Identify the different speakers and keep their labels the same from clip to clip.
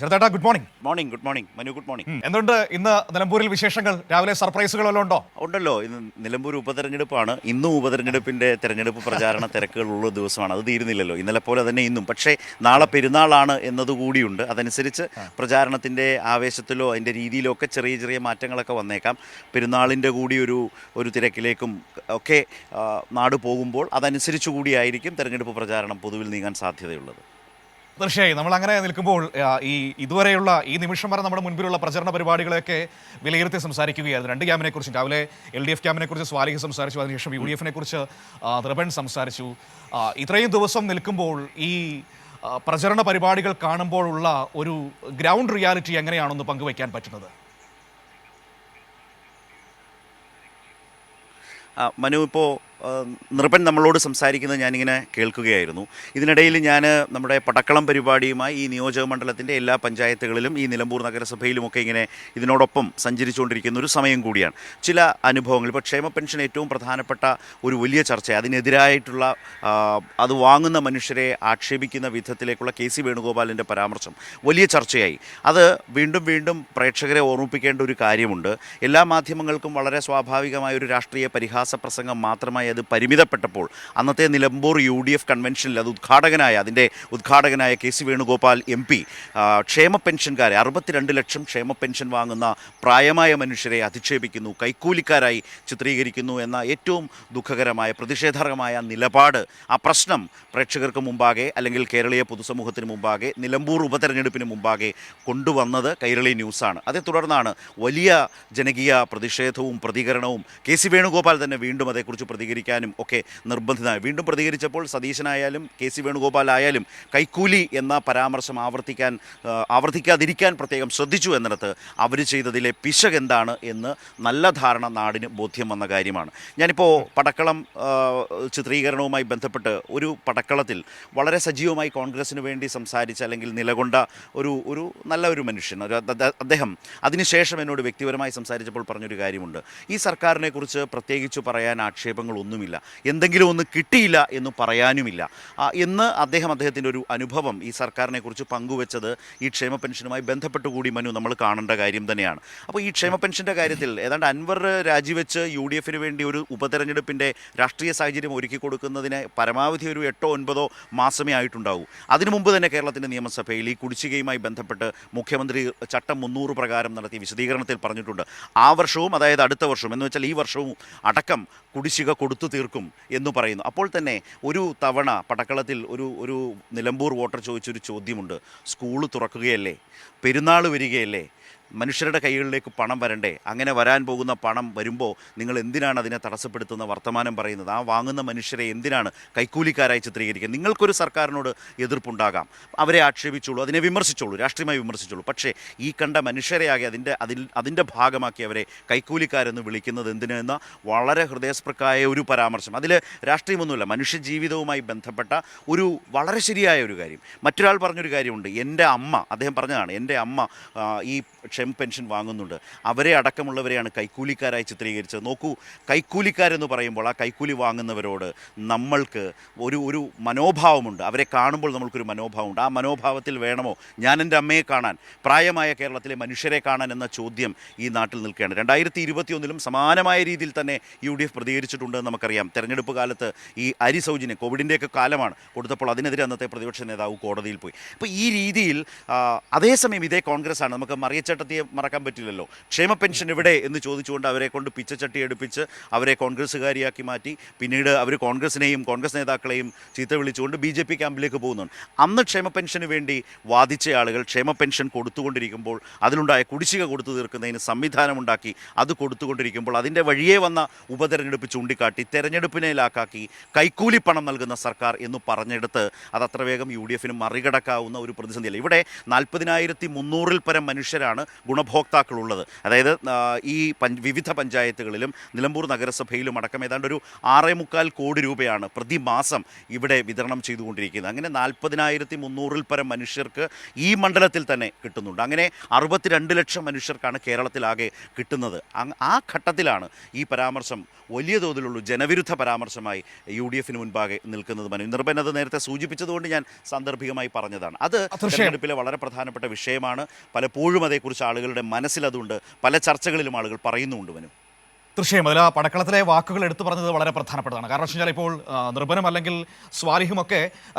Speaker 1: ശരത്തേട്ടാ good morning
Speaker 2: morning good morning Manu good morning
Speaker 1: എന്തുണ്ട് ഇന്ന് നിലമ്പൂരിൽ വിശേഷങ്ങൾ? രാവിലെ സർപ്രൈസുകൾ വല്ലതും ഉണ്ടോ?
Speaker 2: ഉണ്ടല്ലോ. ഇന്ന് നിലമ്പൂർ ഉപതെരഞ്ഞെടുപ്പാണ്. ഇന്നും ഉപതെരഞ്ഞെടുപ്പിന്റെ തെരഞ്ഞെടുപ്പ് പ്രചാരണ തിരക്കുകളുള്ള ദിവസമാണ്. അത് തീരുന്നില്ലല്ലോ. ഇന്നലെ പോലെ തന്നെ ഇന്നും. പക്ഷേ നാളെ പെരുന്നാളാണ് എന്നതുകൂടിയുണ്ട്. അതനുസരിച്ച് പ്രചാരണത്തിന്റെ ആവേശത്തിലോ അതിന്റെ രീതിയിലോ ഒക്കെ ചെറിയ ചെറിയ മാറ്റങ്ങളൊക്കെ വന്നേക്കാം. പെരുന്നാളിന്റെ കൂടി ഒരു ഒരു തിരക്കിലേക്കും ഒക്കെ നാട് പോകുമ്പോൾ അതനുസരിച്ച് കൂടിയായിരിക്കും തെരഞ്ഞെടുപ്പ് പ്രചാരണം പൊതുവിൽ നീങ്ങാൻ സാധ്യതയുള്ളത്.
Speaker 1: തീർച്ചയായും. നമ്മൾ അങ്ങനെ നിൽക്കുമ്പോൾ ഈ ഇതുവരെയുള്ള ഈ നിമിഷം വരെ നമ്മുടെ മുൻപിലുള്ള പ്രചരണ പരിപാടികളെയൊക്കെ വിലയിരുത്തി സംസാരിക്കുകയായിരുന്നു. രണ്ട് ക്യാമ്പിനെ കുറിച്ച് രാവിലെ എൽ ഡി എഫ് ക്യാമ്പിനെ കുറിച്ച് സ്വാലിഹ് സംസാരിച്ചു അതിനുശേഷം യു ഡി എഫിനെ കുറിച്ച് ത്രിപൺ സംസാരിച്ചു. ഇത്രയും ദിവസം നിൽക്കുമ്പോൾ ഈ പ്രചരണ പരിപാടികൾ കാണുമ്പോഴുള്ള ഒരു ഗ്രൗണ്ട് റിയാലിറ്റി എങ്ങനെയാണെന്ന് പങ്കുവയ്ക്കാൻ പറ്റുന്നത്?
Speaker 2: മനു ഇപ്പോൾ നൃപൻ നമ്മളോട് സംസാരിക്കുന്നത് ഞാനിങ്ങനെ കേൾക്കുകയായിരുന്നു. ഇതിനിടയിൽ ഞാൻ നമ്മുടെ പടക്കളം പരിപാടിയുമായി ഈ നിയോജക മണ്ഡലത്തിന്റെ എല്ലാ പഞ്ചായത്തുകളിലും ഈ നിലമ്പൂർ നഗരസഭയിലുമൊക്കെ ഇങ്ങനെ ഇതിനോടൊപ്പം സഞ്ചരിച്ചുകൊണ്ടിരിക്കുന്ന ഒരു സമയം കൂടിയാണ്. ചില അനുഭവങ്ങൾ ഇപ്പോൾ ക്ഷേമ പെൻഷൻ ഏറ്റവും പ്രധാനപ്പെട്ട ഒരു വലിയ ചർച്ച അതിനെതിരായിട്ടുള്ള അത് വാങ്ങുന്ന മനുഷ്യരെ ആക്ഷേപിക്കുന്ന വിധത്തിലേക്കുള്ള കെ സി വേണുഗോപാലിന്റെ പരാമർശം വലിയ ചർച്ചയായി. അത് വീണ്ടും വീണ്ടും പ്രേക്ഷകരെ ഓർമ്മിപ്പിക്കേണ്ട ഒരു കാര്യമുണ്ട്. എല്ലാ മാധ്യമങ്ങൾക്കും വളരെ സ്വാഭാവികമായ ഒരു രാഷ്ട്രീയ പരിഹാസ പ്രസംഗം മാത്രമായി അത് പരിമിതപ്പെട്ടപ്പോൾ അന്നത്തെ നിലമ്പൂർ യു ഡി എഫ് കൺവെൻഷനിൽ അത് ഉദ്ഘാടകനായ അതിന്റെ ഉദ്ഘാടകനായ K C Venugopal M P ക്ഷേമ പെൻഷൻകാരെ അറുപത്തിരണ്ട് ലക്ഷം ക്ഷേമ പെൻഷൻ വാങ്ങുന്ന പ്രായമായ മനുഷ്യരെ അധിക്ഷേപിക്കുന്നു കൈക്കൂലിക്കാരായി ചിത്രീകരിക്കുന്നു എന്ന ഏറ്റവും ദുഃഖകരമായ പ്രതിഷേധാർഹമായ നിലപാട്. ആ പ്രശ്നം പ്രേക്ഷകർക്ക് മുമ്പാകെ അല്ലെങ്കിൽ കേരളീയ പൊതുസമൂഹത്തിന് മുമ്പാകെ നിലമ്പൂർ ഉപതെരഞ്ഞെടുപ്പിന് മുമ്പാകെ കൊണ്ടുവന്നത് കൈരളി ന്യൂസാണ്. അതേ തുടർന്നാണ് വലിയ ജനകീയ പ്രതിഷേധവും പ്രതികരണവും കെ സി വേണുഗോപാൽ തന്നെ വീണ്ടും അതേക്കുറിച്ച് പ്രതികരിക്കാനും ഒക്കെ നിർബന്ധിതമായി വീണ്ടും പ്രതികരിച്ചപ്പോൾ സതീശനായാലും കെ സി വേണുഗോപാൽ ആയാലും കൈക്കൂലി എന്ന പരാമർശം ആവർത്തിക്കാൻ ആവർത്തിക്കാതിരിക്കാൻ പ്രത്യേകം ശ്രദ്ധിച്ചു എന്നിടത്ത് അവർ ചെയ്തതിലെ പിശക് എന്താണ് എന്ന് നല്ല ധാരണ നാടിന് ബോധ്യം വന്ന കാര്യമാണ്. ഞാനിപ്പോൾ പടക്കളം ചിത്രീകരണവുമായി ബന്ധപ്പെട്ട് ഒരു പടക്കളത്തിൽ വളരെ സജീവമായി കോൺഗ്രസിന് വേണ്ടി സംസാരിച്ച അല്ലെങ്കിൽ നിലകൊണ്ട ഒരു ഒരു നല്ല ഒരു മനുഷ്യൻ ഒരു അദ്ദേ- അദ്ദേഹം അതിനുശേഷം എന്നോട് വ്യക്തിപരമായി സംസാരിച്ചപ്പോൾ പറഞ്ഞൊരു കാര്യമുണ്ട്. ഈ സർക്കാരിനെക്കുറിച്ച് പ്രത്യേകിച്ച് പറയാൻ ആക്ഷേപങ്ങളൊന്നുമില്ല എന്തെങ്കിലും ഒന്ന് കിട്ടിയില്ല എന്ന് പറയാനുമില്ല. എന്ന് അദ്ദേഹം അദ്ദേഹത്തിന്റെ ഒരു അനുഭവം ഈ സർക്കാരിനെ കുറിച്ച് പങ്കുവെച്ചത് ഈ ക്ഷേമ പെൻഷനുമായി ബന്ധപ്പെട്ട് കൂടി മനു നമ്മൾ കാണേണ്ട കാര്യം തന്നെയാണ്. അപ്പോൾ ഈ ക്ഷേമ പെൻഷന്റെ കാര്യത്തിൽ ഏതാണ്ട് അൻവർ രാജിവെച്ച് യു ഡി എഫിന് വേണ്ടി ഒരു ഉപതെരഞ്ഞെടുപ്പിന്റെ രാഷ്ട്രീയ സാഹചര്യം ഒരുക്കി കൊടുക്കുന്നതിന് പരമാവധി ഒരു എട്ടോ ഒൻപതോ മാസമേ ആയിട്ടുണ്ടാവൂ. അതിനു മുമ്പ് തന്നെ കേരളത്തിന്റെ നിയമസഭയിൽ ഈ കുടിശ്ശികയുമായി ബന്ധപ്പെട്ട് മുഖ്യമന്ത്രി ചട്ടം മുന്നൂറ് പ്രകാരം നടത്തിയ വിശദീകരണത്തിൽ പറഞ്ഞിട്ടുണ്ട്. ആ വർഷവും അതായത് അടുത്ത വർഷവും എന്ന് വെച്ചാൽ ഈ വർഷവും അടക്കം കുടിശ്ശിക കൊടുത്തു തീർക്കും എന്ന് പറയുന്നു. അപ്പോൾ തന്നെ ഒരു തവണ പടക്കളത്തിൽ ഒരു ഒരു നിലമ്പൂർ വോട്ടർ ചോദിച്ചൊരു ചോദ്യമുണ്ട്. സ്കൂൾ തുറക്കുകയല്ലേ? പെരുന്നാൾ വരികയല്ലേ? മനുഷ്യരുടെ കൈകളിലേക്ക് പണം വരണ്ടേ? അങ്ങനെ വരാൻ പോകുന്ന പണം വരുമ്പോൾ നിങ്ങൾ എന്തിനാണ് അതിനെ തടസ്സപ്പെടുത്തുന്ന വർത്തമാനം പറയുന്നത്? ആ വാങ്ങുന്ന മനുഷ്യരെ എന്തിനാണ് കൈക്കൂലിക്കാരായി ചിത്രീകരിക്കുക? നിങ്ങൾക്കൊരു സർക്കാരിനോട് എതിർപ്പുണ്ടാകാം. അവരെ ആക്ഷേപിച്ചോളൂ അതിനെ വിമർശിച്ചോളൂ രാഷ്ട്രീയമായി വിമർശിച്ചോളൂ. പക്ഷേ ഈ കണ്ട മനുഷ്യരെയാകെ അതിന്റെ അതിൽ അതിന്റെ ഭാഗമാക്കി അവരെ കൈക്കൂലിക്കാരെന്ന് വിളിക്കുന്നത് എന്തിനെന്ന വളരെ ഹൃദയസ്പൃക്കായ ഒരു പരാമർശം. അതിൽ രാഷ്ട്രീയമൊന്നുമില്ല മനുഷ്യ ജീവിതവുമായി ബന്ധപ്പെട്ട ഒരു വളരെ ശരിയായ ഒരു കാര്യം. മറ്റൊരാൾ പറഞ്ഞൊരു കാര്യമുണ്ട്. എന്റെ അമ്മ അദ്ദേഹം പറഞ്ഞതാണ് എന്റെ അമ്മ ഈ പെൻഷൻ വാങ്ങുന്നുണ്ട്. അവരെ അടക്കമുള്ളവരെയാണ് കൈക്കൂലിക്കാരായി ചിത്രീകരിച്ചത്. നോക്കൂ കൈക്കൂലിക്കാരെന്ന് പറയുമ്പോൾ ആ കൈക്കൂലി വാങ്ങുന്നവരോട് നമ്മൾക്ക് ഒരു ഒരു മനോഭാവമുണ്ട്. അവരെ കാണുമ്പോൾ നമ്മൾക്കൊരു മനോഭാവമുണ്ട്. ആ മനോഭാവത്തിൽ വേണമോ? ഞാൻ എന്റെ അമ്മയെ കാണാൻ പ്രായമായ കേരളത്തിലെ മനുഷ്യരെ കാണാൻ എന്ന ചോദ്യം ഈ നാട്ടിൽ നിൽക്കുകയാണ്. രണ്ടായിരത്തി ഇരുപത്തിയൊന്നിലും സമാനമായ രീതിയിൽ തന്നെ യു ഡി എഫ് പ്രതികരിച്ചിട്ടുണ്ടെന്ന് നമുക്കറിയാം. തെരഞ്ഞെടുപ്പ് കാലത്ത് ഈ അരി സൗജന്യം കോവിഡിന്റെയൊക്കെ കാലമാണ്. കൊടുത്തപ്പോൾ അതിനെതിരെ അന്നത്തെ പ്രതിപക്ഷ നേതാവ് കോടതിയിൽ പോയി. അപ്പോൾ ഈ രീതിയിൽ അതേസമയം ഇതേ കോൺഗ്രസ് ആണ് നമുക്ക് മറിയച്ചട്ടത്തിയെ മറക്കാൻ പറ്റില്ലല്ലോ. ക്ഷേമ പെൻഷൻ എവിടെ എന്ന് ചോദിച്ചുകൊണ്ട് അവരെ കൊണ്ട് പിച്ചച്ചട്ടി എടുപ്പിച്ച് അവരെ കോൺഗ്രസ്സുകാരിയാക്കി മാറ്റി. പിന്നീട് അവർ കോൺഗ്രസിനെയും കോൺഗ്രസ് നേതാക്കളെയും ചീത്ത വിളിച്ചുകൊണ്ട് ബി ജെ പി ക്യാമ്പിലേക്ക് പോകുന്നുണ്ട്. അന്ന് ക്ഷേമ പെൻഷന് വേണ്ടി വാദിച്ച ആളുകൾ ക്ഷേമ പെൻഷൻ കൊടുത്തുകൊണ്ടിരിക്കുമ്പോൾ അതിലുണ്ടായ കുടിശ്ശിക കൊടുത്തു തീർക്കുന്നതിന് സംവിധാനമുണ്ടാക്കി അത് കൊടുത്തുകൊണ്ടിരിക്കുമ്പോൾ അതിന്റെ വഴിയേ വന്ന ഉപതെരഞ്ഞെടുപ്പ് ചൂണ്ടിക്കാട്ടി തെരഞ്ഞെടുപ്പിനെ ലാക്കാക്കി കൈക്കൂലി പണം നൽകുന്ന സർക്കാർ എന്ന് പറഞ്ഞെടുത്ത് അത് അത്ര വേഗം യു ഡി എഫിന് മറികടക്കാവുന്ന ഒരു പ്രതിസന്ധിയല്ല. ഇവിടെ നാൽപ്പതിനായിരത്തി മുന്നൂറിൽ പരം മനുഷ്യരാണ് ഗുണഭോക്താക്കളുള്ളത്. അതായത് ഈ പഞ്ച് വിവിധ പഞ്ചായത്തുകളിലും നിലമ്പൂർ നഗരസഭയിലും അടക്കം ഏതാണ്ട് ഒരു ആറേ മുക്കാൽ കോടി രൂപയാണ് പ്രതിമാസം ഇവിടെ വിതരണം ചെയ്തുകൊണ്ടിരിക്കുന്നത്. അങ്ങനെ നാൽപ്പതിനായിരത്തി മുന്നൂറിൽ പരം മനുഷ്യർക്ക് ഈ മണ്ഡലത്തിൽ തന്നെ കിട്ടുന്നുണ്ട്. അങ്ങനെ അറുപത്തിരണ്ട് ലക്ഷം മനുഷ്യർക്കാണ് കേരളത്തിലാകെ കിട്ടുന്നത്. ആ ഘട്ടത്തിലാണ് ഈ പരാമർശം വലിയ തോതിലുള്ള ജനവിരുദ്ധ പരാമർശമായി യു ഡി എഫിന് മുൻപാകെ നിൽക്കുന്നത് മനു. നിർഭൻ അത് നേരത്തെ സൂചിപ്പിച്ചതുകൊണ്ട് ഞാൻ സാന്ദർഭികമായി പറഞ്ഞതാണ്. അത്. തെരഞ്ഞെടുപ്പിലെ വളരെ പ്രധാനപ്പെട്ട വിഷയമാണ്. പലപ്പോഴും അതേക്കുറിച്ച് ആളുകളുടെ മനസ്സിലതുണ്ട് പല ചർച്ചകളിലും ആളുകൾ പറയുന്നുമുണ്ട് വനും
Speaker 1: തീർച്ചയായും. അതിൽ ആ പടക്കളത്തിലെ വാക്കുകൾ എടുത്തു പറഞ്ഞത് വളരെ പ്രധാനപ്പെട്ടതാണ്. കാരണം വെച്ച് കഴിഞ്ഞാൽ ഇപ്പോൾ നിർഭനം അല്ലെങ്കിൽ സ്വാലിഹും ഒക്കെ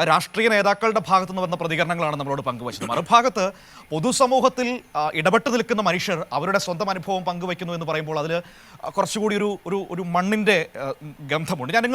Speaker 1: രാഷ്ട്രീയ നേതാക്കളുടെ ഭാഗത്തു നിന്ന് വന്ന പ്രതികരണങ്ങളാണ് നമ്മളോട് പങ്കുവച്ചത്. മറുഭാഗത്ത് പൊതുസമൂഹത്തിൽ ഇടപെട്ട് നിൽക്കുന്ന മനുഷ്യർ അവരുടെ സ്വന്തം അനുഭവം പങ്കുവയ്ക്കുന്നു എന്ന് പറയുമ്പോൾ അതിൽ കുറച്ചുകൂടി ഒരു ഒരു ഒരു മണ്ണിന്റെ ഗന്ധമുണ്ട്. ഞാൻ